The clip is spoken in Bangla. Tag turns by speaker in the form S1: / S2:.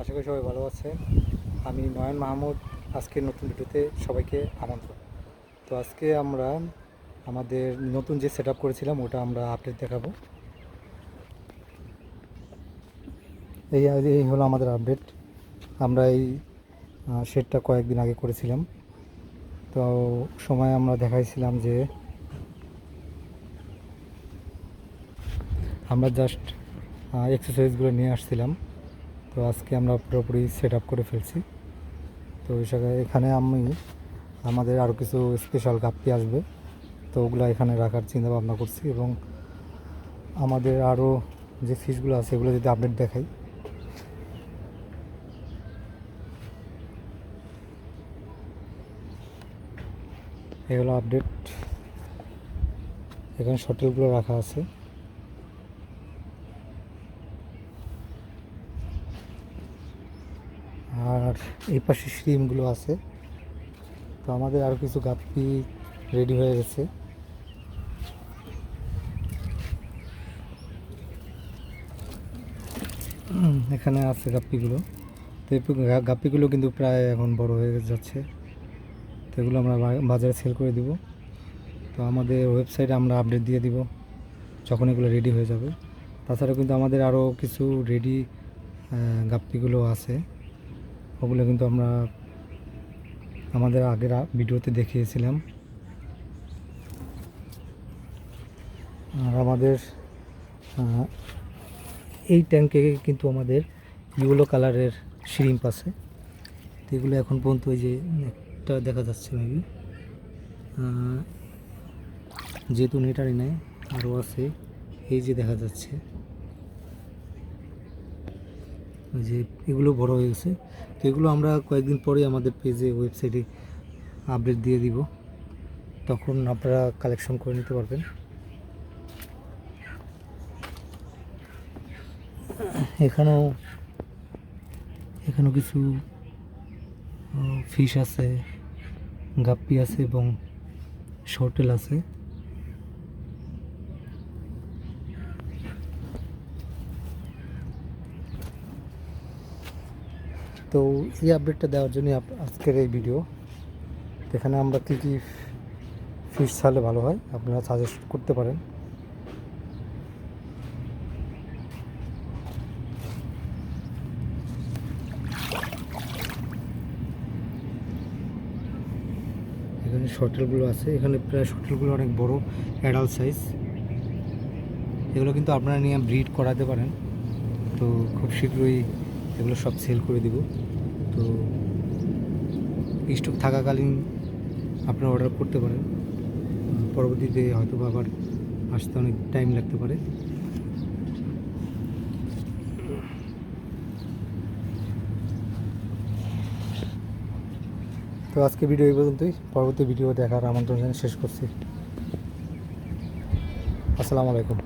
S1: আশা করি সবাই ভালো আছে আমি নয়ন মাহমুদ। আজকের নতুন ভিডিওতে সবাইকে আমন্ত্রণ। তো আজকে আমরা আমাদের নতুন যে সেট করেছিলাম, ওটা আমরা আপডেট দেখাবো। এই এই হলো আমাদের আপডেট। আমরা এই শেডটা কয়েকদিন আগে করেছিলাম। তো সময় আমরা দেখাইছিলাম যে আমরা জাস্ট এক্সারসাইজগুলো নিয়ে আসছিলাম। তো আজকে আমরা পুরোপুরি সেট আপ করে ফেলছি। তো এখানে আমি, আমাদের আরও কিছু স্পেশাল গাপ্পি আসবে। তো ওগুলো এখানে রাখার চিন্তা ভাবনা করছি এবং আমাদের আরও যে ফিশগুলো আছে এগুলো যদি আপডেট দেখাই। এগুলো আপডেট এখানে শটেলগুলো রাখা আছে। আর এই পাশে শ্রিমগুলো আছে। তো আমাদের আরও কিছু গাপ্পি রেডি হয়ে গেছে। এখানে আছে গাপ্পিগুলো। তো এই গাপ্পিগুলো কিন্তু প্রায় এখন বড় হয়ে যাচ্ছে। তো এগুলো আমরা বাজারে সেল করে দিব। তো আমাদের ওয়েবসাইটে আমরা আপডেট দিয়ে দিব, যখন এগুলো রেডি হয়ে যাবে। তাছাড়া কিন্তু আমাদের আরও কিছু রেডি গাপ্পিগুলো আছে। ওগুলো কিন্তু আমরা আমাদের আগের ভিডিওতে দেখিয়েছিলাম। আর আমাদের এই ট্যাঙ্কে কিন্তু আমাদের ইউলো কালারের শ্রিম্প আছে। তো এগুলো এখন পর্যন্ত ওই যে একটা দেখা যাচ্ছে মেবি যেহেতু নেটারি নেয় আরও আছে, এই যে দেখা যাচ্ছে। যে এগুলো বড় হয়ে গেছে। তো এগুলো আমরা কয়েকদিন পরে আমাদের পেজে, ওয়েবসাইটে আপডেট দিয়ে দিব। তখন আপনারা কালেকশন করে নিতে পারবেন। এখানেও এখানেও কিছু ফিশ আছে, গাপ্পি আছে এবং শর্টেল আছে। তো এই আপডেটটা দেওয়ার জন্য আজকের এই ভিডিও এখানে আমরা কী কী ফিশ ছাড়লে ভালো হয়, আপনারা সাজেস্ট করতে পারেন। এখানে শটেলগুলো আছে। এখানে প্রায় শটেলগুলো অনেক বড় অ্যাডাল্ট সাইজ এগুলো কিন্তু আপনারা নিয়ে ব্রিড করাতে পারেন। তো খুব শীঘ্রই এগুলো সব সেল করে দিব। তো স্টক থাকাকালীন আপনারা অর্ডার করতে পারেন। পরবর্তীতে হয়তো আবার আসতে অনেক টাইম লাগতে পারে। তো আজকে ভিডিও এই পর্যন্তই। পরবর্তী ভিডিও দেখার আমন্ত্রণ জানিয়ে শেষ করছি। আসসালামু আলাইকুম।